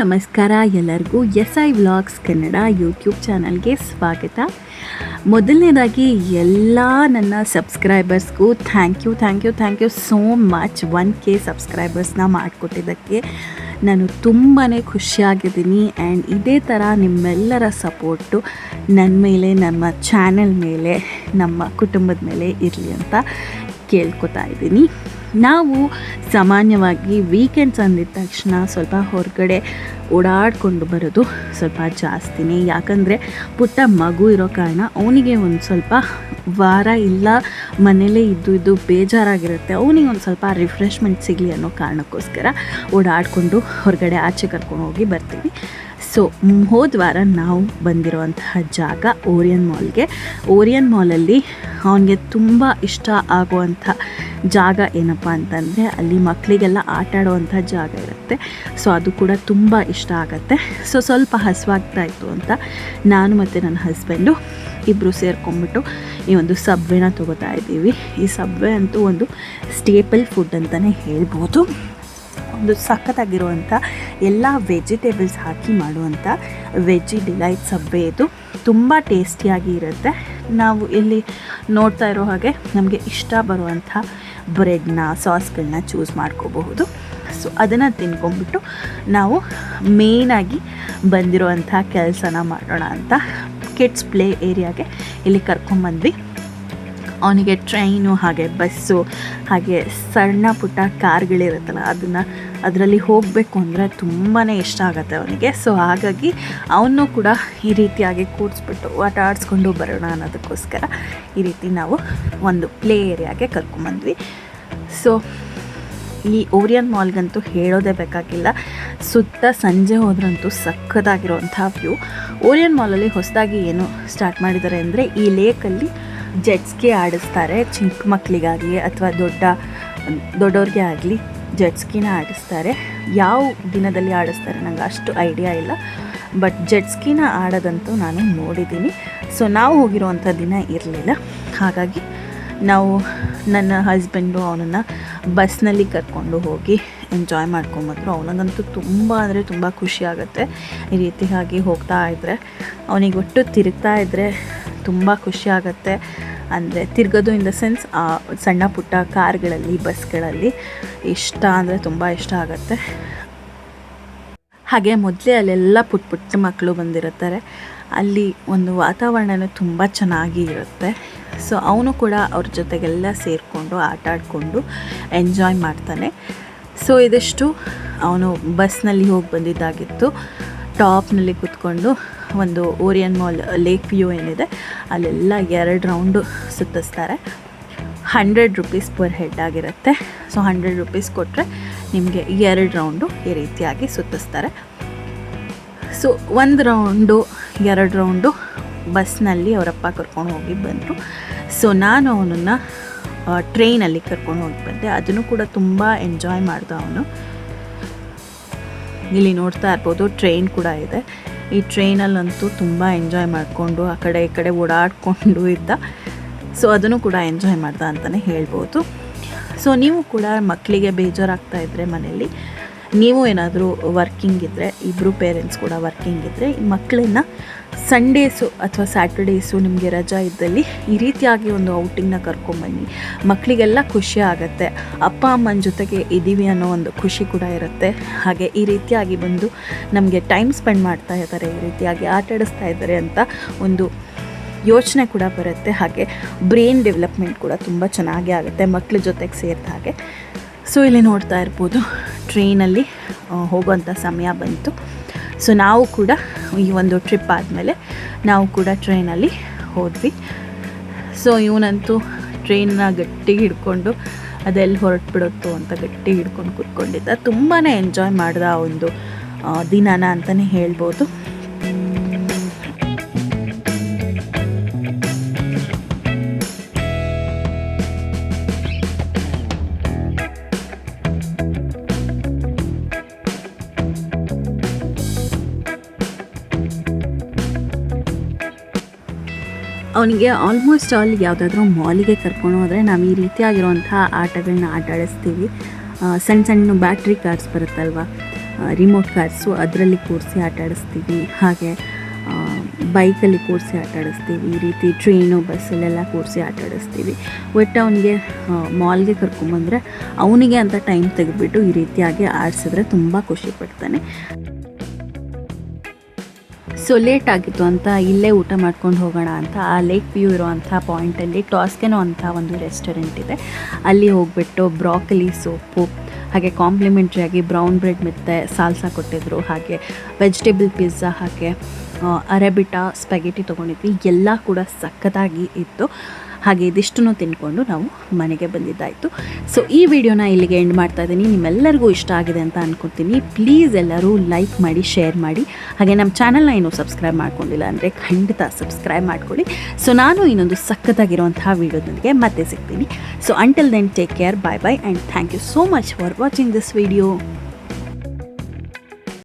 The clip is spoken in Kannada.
ನಮಸ್ಕಾರ. ಎಲ್ಲರಿಗೂ S I vlogs Kannada YouTube ಚಾನಲ್ಗೆ ಸ್ವಾಗತ. ಮೊದಲನೇದಾಗಿ ಎಲ್ಲ ನನ್ನ ಸಬ್ಸ್ಕ್ರೈಬರ್ಸ್ಗೂ thank you thank you thank you so much one K ಸಬ್ಸ್ಕ್ರೈಬರ್ಸ್ನ ಮಾಡಿಕೊಟ್ಟಿದ್ದಕ್ಕೆ ನಾನು ತುಂಬಾ ಖುಷಿಯಾಗಿದ್ದೀನಿ. ಆ್ಯಂಡ್ ಇದೇ ಥರ ನಿಮ್ಮೆಲ್ಲರ ಸಪೋರ್ಟು ನನ್ನ ಮೇಲೆ, ನಮ್ಮ ಚಾನೆಲ್ ಮೇಲೆ, ನಮ್ಮ ಕುಟುಂಬದ ಮೇಲೆ ಇರಲಿ ಅಂತ ಕೇಳ್ಕೊತಾ ಇದ್ದೀನಿ. ನಾವು ಸಾಮಾನ್ಯವಾಗಿ ವೀಕೆಂಡ್ಸ್ ಅಂದಿದ್ದ ತಕ್ಷಣ ಸ್ವಲ್ಪ ಹೊರಗಡೆ ಓಡಾಡಿಕೊಂಡು ಬರೋದು ಸ್ವಲ್ಪ ಜಾಸ್ತಿನೇ. ಯಾಕಂದರೆ ಪುಟ್ಟ ಮಗು ಇರೋ ಕಾರಣ ಅವನಿಗೆ ಒಂದು ಸ್ವಲ್ಪ ವಾರ ಇಲ್ಲ, ಮನೇಲೇ ಇದ್ದು ಇದ್ದು ಬೇಜಾರಾಗಿರುತ್ತೆ. ಅವನಿಗೆ ಒಂದು ಸ್ವಲ್ಪ ರಿಫ್ರೆಶ್ಮೆಂಟ್ ಸಿಗಲಿ ಅನ್ನೋ ಕಾರಣಕ್ಕೋಸ್ಕರ ಓಡಾಡಿಕೊಂಡು ಹೊರಗಡೆ ಆಚೆ ಕರ್ಕೊಂಡು ಹೋಗಿ ಬರ್ತೀವಿ. ಸೊ ಹೋದ ವಾರ ನಾವು ಬಂದಿರುವಂತಹ ಜಾಗ ಓರಿಯನ್ ಮಾಲ್ಗೆ. ಓರಿಯನ್ ಮಾಲಲ್ಲಿ ಅವನಿಗೆ ತುಂಬ ಇಷ್ಟ ಆಗುವಂಥ ಜಾಗ ಏನಪ್ಪ ಅಂತಂದರೆ ಅಲ್ಲಿ ಮಕ್ಕಳಿಗೆಲ್ಲ ಆಟ ಆಡುವಂಥ ಜಾಗ ಇರುತ್ತೆ. ಸೊ ಅದು ಕೂಡ ತುಂಬ ಇಷ್ಟ ಆಗುತ್ತೆ. ಸೊ ಸ್ವಲ್ಪ ಹಸುವಾಗ್ತಾ ಇತ್ತು ಅಂತ ನಾನು ಮತ್ತು ನನ್ನ ಹಸ್ಬೆಂಡು ಇಬ್ಬರು ಸೇರ್ಕೊಂಡ್ಬಿಟ್ಟು ಈ ಒಂದು ಸಬ್ವೆನ ತೊಗೋತಾ ಇದ್ದೀವಿ. ಈ ಸಬ್ವೆ ಅಂತೂ ಒಂದು ಸ್ಟೇಪಲ್ ಫುಡ್ ಅಂತಲೇ ಹೇಳ್ಬೋದು. ಒಂದು ಸಖತ್ತಾಗಿರುವಂಥ ಎಲ್ಲ ವೆಜಿಟೇಬಲ್ಸ್ ಹಾಕಿ ಮಾಡುವಂಥ ವೆಜ್ಜಿ ಡಿಲೈಟ್ ಸಬ್ಬೆ ಇದು. ತುಂಬ ಟೇಸ್ಟಿಯಾಗಿ ಇರುತ್ತೆ. ನಾವು ಇಲ್ಲಿ ನೋಡ್ತಾ ಇರೋ ಹಾಗೆ ನಮಗೆ ಇಷ್ಟ ಬರುವಂಥ ಬ್ರೆಡ್ನ ಸಾಸ್ಗಳನ್ನ ಚೂಸ್ ಮಾಡ್ಕೋಬಹುದು. ಸೊ ಅದನ್ನು ತಿನ್ಕೊಂಡ್ಬಿಟ್ಟು ನಾವು ಮೇಯ್ನಾಗಿ ಬಂದಿರುವಂಥ ಕೆಲಸನ ಮಾಡೋಣ ಅಂತ. ಕಿಡ್ಸ್ ಪ್ಲೇ ಏರಿಯಾಗೆ ಇಲ್ಲಿ ಕರ್ಕೊಂಬಂದ್ವಿ. ಅವನಿಗೆ ಟ್ರೈನು ಹಾಗೆ ಬಸ್ಸು ಹಾಗೆ ಸಣ್ಣ ಪುಟ್ಟ ಕಾರ್ಗಳಿರುತ್ತಲ್ಲ, ಅದನ್ನು ಅದರಲ್ಲಿ ಹೋಗಬೇಕು ಅಂದರೆ ತುಂಬಾ ಇಷ್ಟ ಆಗುತ್ತೆ ಅವನಿಗೆ. ಸೊ ಹಾಗಾಗಿ ಅವನು ಕೂಡ ಈ ರೀತಿಯಾಗಿ ಕೂಡಿಸ್ಬಿಟ್ಟು ಆಟ ಆಡಿಸ್ಕೊಂಡು ಬರೋಣ ಅನ್ನೋದಕ್ಕೋಸ್ಕರ ಈ ರೀತಿ ನಾವು ಒಂದು ಪ್ಲೇ ಏರಿಯಾಗೆ ಕರ್ಕೊಂಬಂದ್ವಿ. ಸೊ ಈ ಓರಿಯನ್ ಮಾಲ್ಗಂತೂ ಹೇಳೋದೇ ಬೇಕಾಗಿಲ್ಲ. ಸುತ್ತ ಸಂಜೆ ಹೋದ್ರಂತೂ ಸಖತ್ತಾಗಿರುವಂಥ ವ್ಯೂ ಓರಿಯನ್ ಮಾಲಲ್ಲಿ ಹೊಸದಾಗಿ ಏನು ಸ್ಟಾರ್ಟ್ ಮಾಡಿದ್ದಾರೆ ಅಂದರೆ ಈ ಲೇಕಲ್ಲಿ ಜೆಟ್ಸ್ಗೆ ಆಡಿಸ್ತಾರೆ. ಚಿಕ್ಕ ಮಕ್ಕಳಿಗಾಗಲಿ ಅಥವಾ ದೊಡ್ಡ, ದೊಡ್ಡವ್ರಿಗೆ ಆಗಲಿ ಜೆಟ್ಸ್ಕಿನ ಆಡಿಸ್ತಾರೆ. ಯಾವ ದಿನದಲ್ಲಿ ಆಡಿಸ್ತಾರೆ ನಂಗೆ ಅಷ್ಟು ಐಡಿಯಾ ಇಲ್ಲ. ಬಟ್ ಜೆಟ್ಸ್ಕಿನ ಆಡೋದಂತೂ ನಾನು ನೋಡಿದ್ದೀನಿ. ಸೊ ನಾವು ಹೋಗಿರುವಂಥ ದಿನ ಇರಲಿಲ್ಲ. ಹಾಗಾಗಿ ನಾವು ನನ್ನ ಹಸ್ಬೆಂಡು ಅವನನ್ನು ಬಸ್ನಲ್ಲಿ ಕರ್ಕೊಂಡು ಹೋಗಿ ಎಂಜಾಯ್ ಮಾಡ್ಕೊಂಬಂದರು ಅವನಿಗಂತೂ ತುಂಬ ಅಂದರೆ ತುಂಬ ಖುಷಿ ಆಗುತ್ತೆ. ಈ ರೀತಿಯಾಗಿ ಹೋಗ್ತಾ ಇದ್ದರೆ ಅವನಿಗೆ ಒಟ್ಟು ತಿರುಗ್ತಾ ಇದ್ದರೆ ತುಂಬ ಖುಷಿ ಅಂದರೆ ತಿರ್ಗೋದು ಇನ್ ದ ಸೆನ್ಸ್ ಸಣ್ಣ ಪುಟ್ಟ ಕಾರ್ಗಳಲ್ಲಿ, ಬಸ್ಗಳಲ್ಲಿ ಇಷ್ಟ ಅಂದರೆ ತುಂಬ ಇಷ್ಟ ಆಗುತ್ತೆ. ಹಾಗೆ ಮೊದಲೇ ಅಲ್ಲೆಲ್ಲ ಪುಟ್ಟ ಪುಟ್ಟ ಮಕ್ಕಳು ಬಂದಿರುತ್ತಾರೆ. ಅಲ್ಲಿ ಒಂದು ವಾತಾವರಣವೂ ತುಂಬ ಚೆನ್ನಾಗಿ ಇರುತ್ತೆ. ಸೊ ಅವನು ಕೂಡ ಅವ್ರ ಜೊತೆಗೆಲ್ಲ ಸೇರಿಕೊಂಡು, ಆಟ ಆಡಿಕೊಂಡು ಎಂಜಾಯ್ ಮಾಡ್ತಾನೆ. ಸೊ ಇದಿಷ್ಟು. ಅವನು ಬಸ್ನಲ್ಲಿ ಹೋಗಿ ಬಂದಿದ್ದಾಗಿತ್ತು. ಟಾಪ್ನಲ್ಲಿ ಕೂತ್ಕೊಂಡು ಒಂದು ಓರಿಯನ್ ಮಾಲ್ ಲೇಕ್ ವ್ಯೂ ಏನಿದೆ, ಅಲ್ಲೆಲ್ಲ ಎರಡು ರೌಂಡು ಸುತ್ತಿಸ್ತಾರೆ. ಹಂಡ್ರೆಡ್ ರುಪೀಸ್ ಪರ್ ಹೆಡ್ ಆಗಿರುತ್ತೆ. ಸೊ, ಹಂಡ್ರೆಡ್ ರುಪೀಸ್ ಕೊಟ್ಟರೆ ನಿಮಗೆ ಎರಡು ರೌಂಡು ಈ ರೀತಿಯಾಗಿ ಸುತ್ತಿಸ್ತಾರೆ. ಸೊ, ಒಂದು ರೌಂಡು, ಎರಡು ರೌಂಡು ಬಸ್ನಲ್ಲಿ ಅವರಪ್ಪ ಕರ್ಕೊಂಡು ಹೋಗಿ ಬಂದರು. ಸೊ, ನಾನು ಅವನನ್ನು ಟ್ರೈನಲ್ಲಿ ಕರ್ಕೊಂಡು ಹೋಗಿ ಬಂದೆ. ಅದನ್ನು ಕೂಡ ತುಂಬ ಎಂಜಾಯ್ ಮಾಡಿದ ಅವನು. ಇಲ್ಲಿ ನೋಡ್ತಾ ಇರ್ಬೋದು, ಟ್ರೈನ್ ಕೂಡ ಇದೆ. ಈ ಟ್ರೈನಲ್ಲಂತೂ ತುಂಬ ಎಂಜಾಯ್ ಮಾಡಿಕೊಂಡು ಆ ಕಡೆ ಈ ಕಡೆ ಓಡಾಡಿಕೊಂಡು ಇದ್ದ. ಸೊ ಅದನ್ನು ಕೂಡ ಎಂಜಾಯ್ ಮಾಡ್ದ ಅಂತಲೇ ಹೇಳ್ಬೋದು. ಸೊ ನೀವು ಕೂಡ ಮಕ್ಕಳಿಗೆ ಬೇಜಾರಾಗ್ತಾ ಇದ್ದರೆ ಮನೆಯಲ್ಲಿ, ನೀವು ಏನಾದರೂ ವರ್ಕಿಂಗ್ ಇದ್ದರೆ ಇಬ್ಬರು ಪೇರೆಂಟ್ಸ್ ಕೂಡ ವರ್ಕಿಂಗ್ ಇದ್ದರೆ ಈ ಮಕ್ಕಳನ್ನ ಸಂಡೇಸು ಅಥವಾ ಸ್ಯಾಟರ್ಡೇಸು ನಿಮಗೆ ರಜಾ ಇದ್ದಲ್ಲಿ ಈ ರೀತಿಯಾಗಿ ಒಂದು ಔಟಿಂಗ್ನ ಕರ್ಕೊಂಬನ್ನಿ. ಮಕ್ಕಳಿಗೆಲ್ಲ ಖುಷಿ ಆಗುತ್ತೆ. ಅಪ್ಪ, ಅಮ್ಮನ ಜೊತೆಗೆ ಇದ್ದೀವಿ ಅನ್ನೋ ಒಂದು ಖುಷಿ ಕೂಡ ಇರುತ್ತೆ. ಹಾಗೆ ಈ ರೀತಿಯಾಗಿ ಬಂದು ನಮಗೆ ಟೈಮ್ ಸ್ಪೆಂಡ್ ಮಾಡ್ತಾ ಇದ್ದಾರೆ, ಈ ರೀತಿಯಾಗಿ ಆಟಾಡಿಸ್ತಾ ಇದ್ದಾರೆ ಅಂತ ಒಂದು ಯೋಚನೆ ಕೂಡ ಬರುತ್ತೆ. ಹಾಗೆ ಬ್ರೈನ್ ಡೆವಲಪ್ಮೆಂಟ್ ಕೂಡ ತುಂಬ ಚೆನ್ನಾಗಿ ಆಗುತ್ತೆ ಮಕ್ಕಳ ಜೊತೆಗೆ ಸೇರಿದ ಹಾಗೆ. ಸೊ ಇಲ್ಲಿ ನೋಡ್ತಾ ಇರ್ಬೋದು ಟ್ರೈನಲ್ಲಿ ಹೋಗುವಂಥ ಸಮಯ ಬಂತು. ಸೊ ನಾವು ಕೂಡ ಈ ಒಂದು ಟ್ರಿಪ್ ಆದಮೇಲೆ ನಾವು ಕೂಡ ಟ್ರೈನಲ್ಲಿ ಹೋದ್ವಿ. ಸೊ ಇವನಂತೂ ಟ್ರೈನ್ನ ಗಟ್ಟಿಗೆ ಹಿಡ್ಕೊಂಡು ಅದೆಲ್ಲಿ ಹೊರಟ್ಬಿಡುತ್ತೋ ಅಂತ ಗಟ್ಟಿಗೆ ಹಿಡ್ಕೊಂಡು ಕೂತ್ಕೊಂಡಿದ್ದ. ತುಂಬಾ ಎಂಜಾಯ್ ಮಾಡಿದ ಆ ಒಂದು ದಿನನ ಅಂತಲೇ ಹೇಳ್ಬೋದು. ಅವನಿಗೆ ಆಲ್ಮೋಸ್ಟ್ ಆಲ್ ಯಾವುದಾದ್ರೂ ಮಾಲಿಗೆ ಕರ್ಕೊಂಡು ಹೋದರೆ ನಾವು ಈ ರೀತಿಯಾಗಿರುವಂಥ ಆಟಗಳನ್ನ ಆಟ ಆಡಿಸ್ತೀವಿ. ಸಣ್ಣ ಸಣ್ಣ ಬ್ಯಾಟ್ರಿ ಕಾರ್ಸ್ ಬರುತ್ತಲ್ವ? ರಿಮೋಟ್ ಕಾರ್ಸು ಅದರಲ್ಲಿ ಕೂರಿಸಿ ಆಟ ಆಡಿಸ್ತೀವಿ. ಹಾಗೆ ಬೈಕಲ್ಲಿ ಕೂರಿಸಿ ಆಟ ಆಡಿಸ್ತೀವಿ. ಈ ರೀತಿ ಟ್ರೈನು ಬಸ್ಸಲ್ಲೆಲ್ಲ ಕೂರಿಸಿ ಆಟ ಆಡಿಸ್ತೀವಿ. ಒಟ್ಟು ಅವನಿಗೆ ಮಾಲ್ಗೆ ಕರ್ಕೊಂಬಂದರೆ ಅವನಿಗೆ ಅಂತ ಟೈಮ್ ತೆಗೆದುಬಿಟ್ಟು ಈ ರೀತಿಯಾಗಿ ಆಡಿಸಿದ್ರೆ ತುಂಬ ಖುಷಿ ಪಡ್ತಾನೆ. ಸೊ ಲೇಟ್ ಆಗಿತ್ತು ಅಂತ ಇಲ್ಲೇ ಊಟ ಮಾಡ್ಕೊಂಡು ಹೋಗೋಣ ಅಂತ, ಆ ಲೇಕ್ ವ್ಯೂ ಇರೋವಂಥ ಪಾಯಿಂಟಲ್ಲಿ ಟಾಸ್ಕೆನೋ ಅಂತ ಒಂದು ರೆಸ್ಟೋರೆಂಟ್ ಇದೆ. ಅಲ್ಲಿ ಹೋಗ್ಬಿಟ್ಟು ಬ್ರಾಕಲಿ ಸೋಪು ಹಾಗೆ ಕಾಂಪ್ಲಿಮೆಂಟ್ರಿಯಾಗಿ ಬ್ರೌನ್ ಬ್ರೆಡ್ ಮತ್ತು ಸಾಲ್ಸಾ ಕೊಟ್ಟಿದ್ರು, ಹಾಗೆ ವೆಜಿಟೇಬಲ್ ಪಿಜ್ಜಾ ಹಾಗೆ ಅರೆಬಿಟಾ ಸ್ಪೆಗೆಟಿ ತೊಗೊಂಡಿದ್ವಿ. ಎಲ್ಲ ಕೂಡ ಸಖತ್ತಾಗಿ ಇತ್ತು. ಹಾಗೆ ಇದಿಷ್ಟನ್ನು ತಿನ್ಕೊಂಡು ನಾವು ಮನೆಗೆ ಬಂದಿದ್ದಾಯಿತು. ಸೊ ಈ ವಿಡಿಯೋನ ಇಲ್ಲಿಗೆ ಎಂಡ್ ಮಾಡ್ತಾ ಇದ್ದೀನಿ. ನಿಮ್ಮೆಲ್ಲರಿಗೂ ಇಷ್ಟ ಆಗಿದೆ ಅಂತ ಅಂದ್ಕೊತೀನಿ ಪ್ಲೀಸ್ ಎಲ್ಲರೂ ಲೈಕ್ ಮಾಡಿ ಶೇರ್ ಮಾಡಿ. ಹಾಗೆ ನಮ್ಮ ಚಾನಲ್ನ ಇನ್ನೂ ಸಬ್ಸ್ಕ್ರೈಬ್ ಮಾಡ್ಕೊಂಡಿಲ್ಲ ಅಂದರೆ ಖಂಡಿತ ಸಬ್ಸ್ಕ್ರೈಬ್ ಮಾಡ್ಕೊಳ್ಳಿ. ಸೊ ನಾನು ಇನ್ನೊಂದು ಸಖತ್ತಾಗಿರುವಂತಹ ವಿಡಿಯೋದೊಂದಿಗೆ ಮತ್ತೆ ಸಿಗ್ತೀನಿ. So until then take care bye bye and thank you so much for watching this video